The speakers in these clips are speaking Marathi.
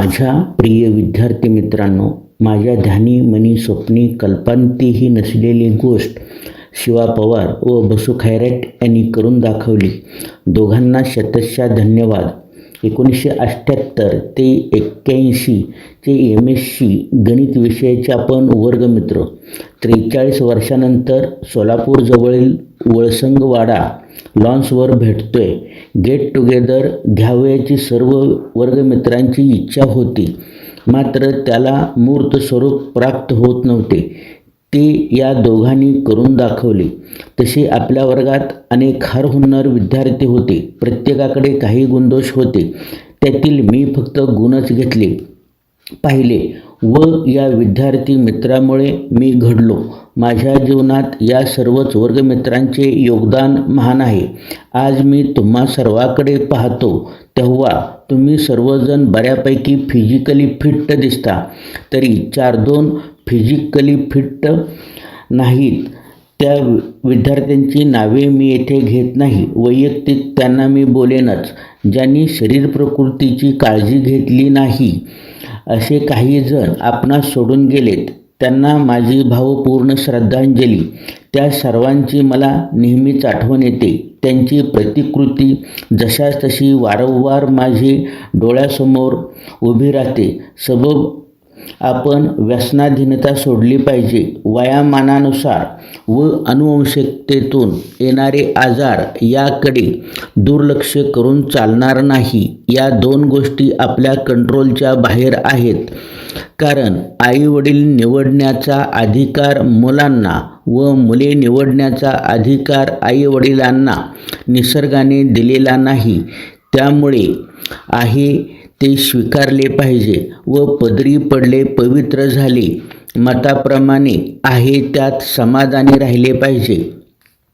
माझ्या प्रिय विद्यार्थी मित्रांनो माझ्या ध्यानी मनी स्वप्नी कल्पांतीही नसलेली गोष्ट शिवा पवार व बसू खैरट यांनी करून दाखवली. दोघांना शतशा धन्यवाद. एकोणीसशे अठ्ठ्याहत्तर ते एक्क्याऐंशीचे एम एस सी गणित विषयाचे आपण वर्गमित्र. त्रेचाळीस वर्षानंतर सोलापूरजवळील वळसंगवाडा लॉन्सवर भेटतोय. गेट टुगेदर घ्यावयाची सर्व वर्गमित्रांची इच्छा होती. मात्र त्याला मूर्त स्वरूप प्राप्त होत नव्हते. ती या दोघांनी करून दाखवली. तशी आपल्या वर्गात अनेक हार हुन्नर विद्यार्थी होते. प्रत्येकाकडे काही गुणदोष होते. त्यातील मी फक्त गुणच घेतले. पाहिले व या विद्यार्थी मित्रामुळे मी घडलो. माझ्या जीवनात या सर्वच वर्गमित्रांचे योगदान महान आहे. आज मी तुम्हा सर्वाकडे पाहतो तेव्हा तुम्ही सर्वजण बऱ्यापैकी फिजिकली फिट्ट दिसता. तरी चार दोन फिजिकली फिट्ट नाहीत. त्या विद्यार्थ्यांची नावे मी येथे घेत नाही. वैयक्तिक त्यांना मी बोलेनच. ज्यांनी शरीर प्रकृतीची काळजी घेतली नाही असे काही जण आपणास सोडून गेलेत. त्यांना माझी भावपूर्ण श्रद्धांजली. त्या सर्वांची मला नेहमीच आठवण येते. त्यांची प्रतिकृती जशास तशी वारंवार माझी डोळ्यासमोर उभी राहते. सबब आपण व्यसनाधीनता सोडली पाहिजे. वयामानानुसार व अनुवंशिकतेतून येणारे आजार याकडे दुर्लक्ष करून चालणार नाही. या दोन गोष्टी आपल्या कंट्रोलच्या बाहेर आहेत. कारण आईवडील निवडण्याचा अधिकार मुलांना व मुले निवडण्याचा अधिकार आईवडिलांना निसर्गाने दिलेला नाही. त्यामुळे आहे ते स्वीकारले पाहिजे व पदरी पडले पवित्र झाले. मताप्रमाणे आहे त्यात समाधानी राहिले पाहिजे.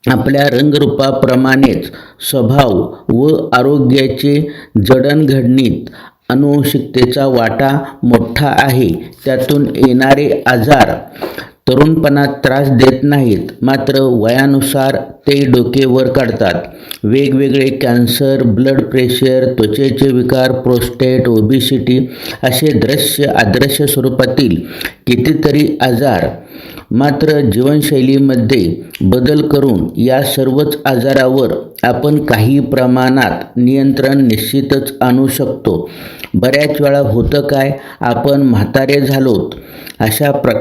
आपल्या रंगरूपाप्रमाणेच स्वभाव व आरोग्याचे जडणघडणीत अनुवंशिकतेचा वाटा मोठा आहे. त्यातून येणारे आजार तरुणपणात त्रास देत नाहीत मात्र वयानुसार ते डोके वर काढतात. वेगवेगळे कॅन्सर ब्लड प्रेशर त्वचेचे विकार प्रोस्टेट ओबिसिटी असे दृश्य अदृश्य स्वरूपातील कितीतरी आजार. मात्र जीवनशैलीमध्ये बदल करून या सर्वच आजारावर आपण काही प्रमाणात नियंत्रण निश्चितच आणू शकतो. बऱ्याच वेळा होतं काय आपण म्हातारे झालोत अशा प्र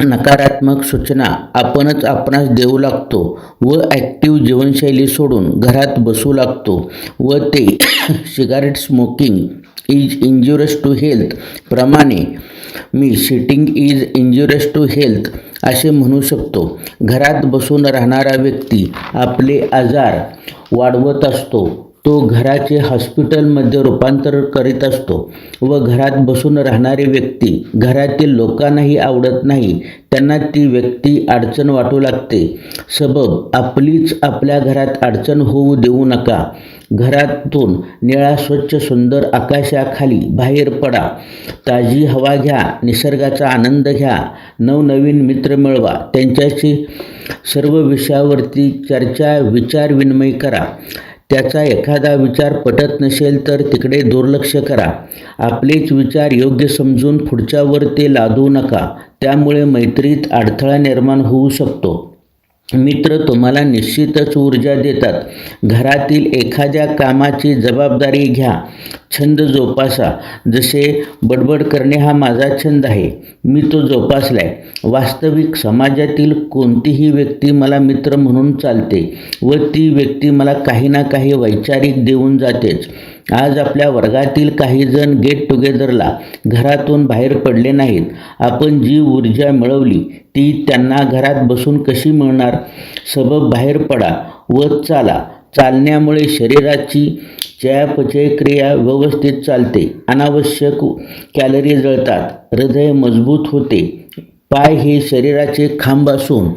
नकारात्मक सूचना आपणच आपणास देऊ लागतो व ॲक्टिव्ह जीवनशैली सोडून घरात बसू लागतो व ते cigarette smoking is injurious to health प्रमाणे मी sitting is injurious to health असे म्हणू शकतो. घरात बसून राहणारा व्यक्ती आपले आजार वाढवत असतो. तो घराचे हॉस्पिटलमध्ये रूपांतर करीत असतो व घरात बसून राहणारी व्यक्ती घरातील लोकांनाही आवडत नाही त्यांना ती व्यक्ती अडचण वाटू लागते. सबब आपलीच आपल्या घरात अडचण होऊ देऊ नका. घरातून निळा स्वच्छ सुंदर आकाशाखाली बाहेर पडा. ताजी हवा घ्या निसर्गाचा आनंद घ्या. नवनवीन मित्र मिळवा. त्यांच्याशी सर्व विषयावरती चर्चा विचार विनिमय करा. त्याचा एखादा विचार पटत नसेल तर तिकडे दुर्लक्ष करा. आपलेच विचार योग्य समजून पुढच्यावर ते लादू नका. त्यामुळे मैत्रीत अडथळा निर्माण होऊ शकतो. मित्र तुम्हाला निश्चितच ऊर्जा देतात. घरातील एखाद्या कामाची जबाबदारी घ्या. छंद जोपासा. जसे बडबड करणे हा माझा छंद आहे. मी तो जोपासलाय. वास्तविक समाजातील कोणतीही व्यक्ती मला मित्र म्हणून चालते व ती व्यक्ती मला काही ना काही वैचारिक देऊन जातेच. आज आपल्या वर्गातील काही जण गेट टुगेदरला घरातून बाहेर पडले नाहीत. आपण जी ऊर्जा मिळवली ती त्यांना घरात बसून कशी मिळणार? सबब बाहेर पडा व चाला. चालण्यामुळे शरीराची चयापचय क्रिया व्यवस्थित चालते. अनावश्यक कॅलरी जळतात. हृदय मजबूत होते. पाय हे शरीराचे खांब असून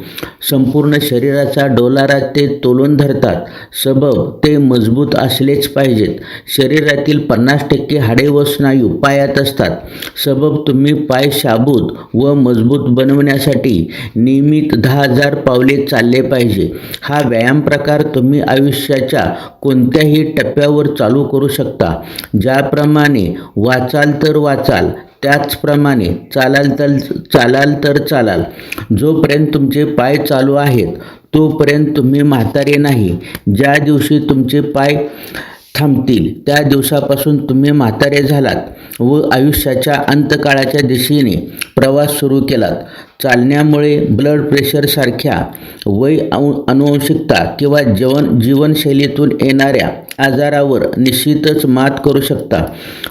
संपूर्ण शरीराचा डोलारा ते तोलून धरतात. सबब ते मजबूत असलेच पाहिजेत. शरीरातील पन्नास टक्के हाडे व स्नायू पायात असतात. सबब तुम्ही पाय शाबूत व मजबूत बनवण्यासाठी नियमित दहा हजार पावले चालले पाहिजे. हा व्यायाम प्रकार तुम्ही आयुष्याच्या कोणत्याही टप्प्यावर चालू करू शकता. ज्याप्रमाणे वाचाल तर वाचाल त्याचप्रमाणे चालाल तर चालाल तर चालाल. जोपर्यंत तुमचे पाय चालू आहेत तोपर्यंत तुम्ही म्हातारे नाही. ज्या दिवशी तुमचे पाय थांबतील त्या दिवसापासून तुम्ही म्हातारे झालात व आयुष्याच्या अंतकाळाच्या दिशेने प्रवास सुरू केलात. चालण्यामुळे ब्लड प्रेशरसारख्या वय अनुवंशिकता किंवा जीवन जीवनशैलीतून येणाऱ्या आजारावर निश्चितच मात करू शकता.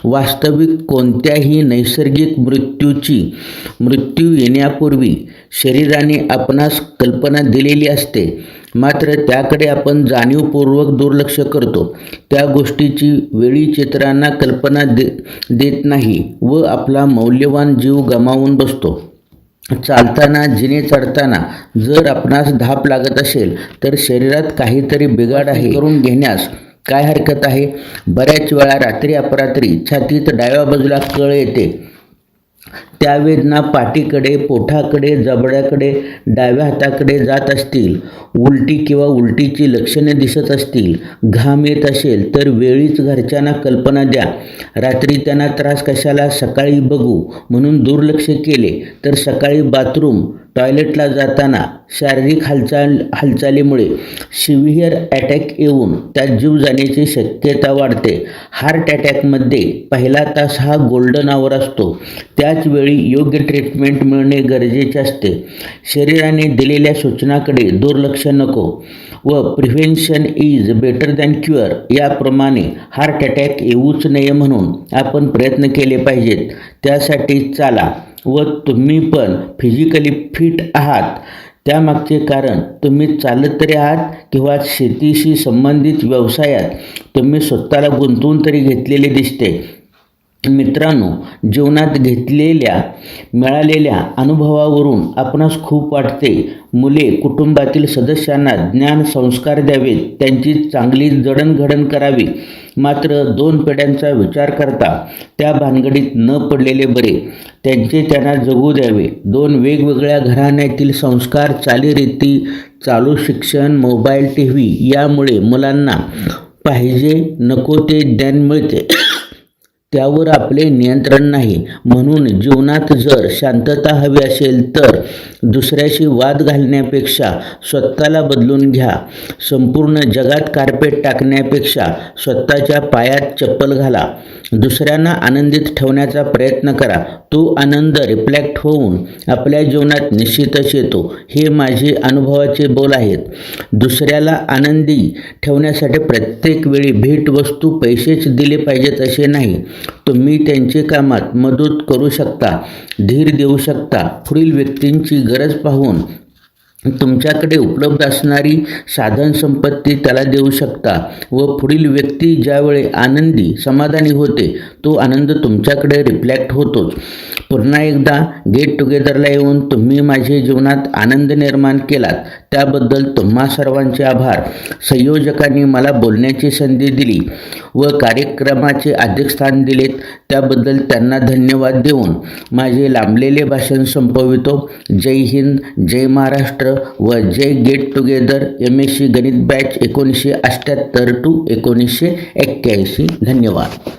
वास्तविक कोणत्याही नैसर्गिक मृत्यूची मृत्यू येण्यापूर्वी शरीराने आपणास कल्पना दिलेली असते. मात्र त्याकडे आपण जाणीवपूर्वक दुर्लक्ष करतो. त्या गोष्टीची वेळी चित्रांना कल्पना दे देत नाही व आपला मौल्यवान जीव गमावून बसतो. चालताना जिने चढताना जर आपणास धाप लागत असेल तर शरीरात काहीतरी बिघाड आहे. करून घेण्यास काय हरकत आहे? बऱ्याच वेळा रात्री अपरात्री छातीत डाव्या बाजूला कळ येते. त्या वेदना पाठीकडे पोठाकडे जबड्याकडे डाव्या हाताकडे जात असतील. उलटी किंवा उलटीची लक्षणे दिसत असतील. घाम येत असेल तर वेळीच घरच्यांना कल्पना द्या. रात्री त्यांना त्रास कशाला? सकाळी बघू. म्हणून दुर्लक्ष केले तर सकाळी बाथरूम टॉयलेटला जाताना शारीरिक हालचाल हालचालीमुळे सिव्हिअर अटॅक येऊन त्यात जीव जाण्याची शक्यता वाढते. हार्ट अटॅकमध्ये पहिला तास हा गोल्डन आवर असतो. त्याच वेळी योग्य ट्रीटमेंट मिळणे गरजेचे असते. शरीराने दिलेल्या सूचनाकडे दुर्लक्ष नको व prevention is better than cure याप्रमाणे हार्ट अटॅक येऊच नये म्हणून आपण प्रयत्न केले पाहिजेत. त्यासाठी चाला व तुम्ही पण फिजिकली फिट आहात. त्यामागचे कारण तुम्ही चालत तरी आहात किंवा शेतीशी संबंधित व्यवसायात तुम्ही स्वतःला गुंतवून तरी घेतलेले दिसते. मित्रांनो जीवनात घेतलेल्या मिळालेल्या अनुभवावरून आपणास खूप वाटते. मुले कुटुंबातील सदस्यांना ज्ञान संस्कार द्यावेत. त्यांची चांगली जडणघडण करावी. मात्र दोन पिढ्यांचा विचार करता त्या भानगडीत न पडलेले बरे. त्यांचे त्यांना जगू द्यावे. दोन वेगवेगळ्या घराण्यातील संस्कार चालीरीती चालू शिक्षण मोबाईल टी व्ही यामुळे मुलांना पाहिजे नको ते ज्ञान मिळते. त्यावर आपले नियंत्रण नाही. म्हणून जीवनात जर शांतता हवी असेल तर दुसऱ्याशी वाद घालण्यापेक्षा स्वतःला बदलून घ्या. संपूर्ण जगात कार्पेट टाकण्यापेक्षा स्वतःच्या पायात चप्पल घाला. दुसऱ्यांना आनंदित ठेवण्याचा प्रयत्न करा. तो आनंद रिफ्लेक्ट होऊन आपल्या जीवनात निश्चितच येतो. हे माझे अनुभवाचे बोल आहेत. दुसऱ्याला आनंदी ठेवण्यासाठी प्रत्येक वेळी भेटवस्तू पैसेच दिले पाहिजेत असे नाही. तुम्ही त्यांचे कामात मदत करू शकता धीर देऊ शकता. पुढील व्यक्तींची गरज पाहून तुमच्याकडे उपलब्ध असणारी साधन संपत्ती त्याला देऊ शकता व पुढील व्यक्ती ज्यावेळी आनंदी समाधानी होते तो आनंद तुमच्याकडे रिफ्लॅक्ट होतोच. पुन्हा एकदा गेट टुगेदरला येऊन तुम्ही माझे जीवनात आनंद निर्माण केलात. त्याबद्दल तुम्हा सर्वांचे आभार. संयोजकांनी मला बोलण्याची संधी दिली व कार्यक्रमाचे अध्यक्षस्थान दिलेत. त्याबद्दल त्यांना धन्यवाद देऊन माझे लांबलेले भाषण संपवितो. जय हिंद जय महाराष्ट्र व Jai get together M S C गणित बॅच एकोणीसशे अठ्ठ्याहत्तर टू एकोणीसशे एक्क्याऐंशी. धन्यवाद.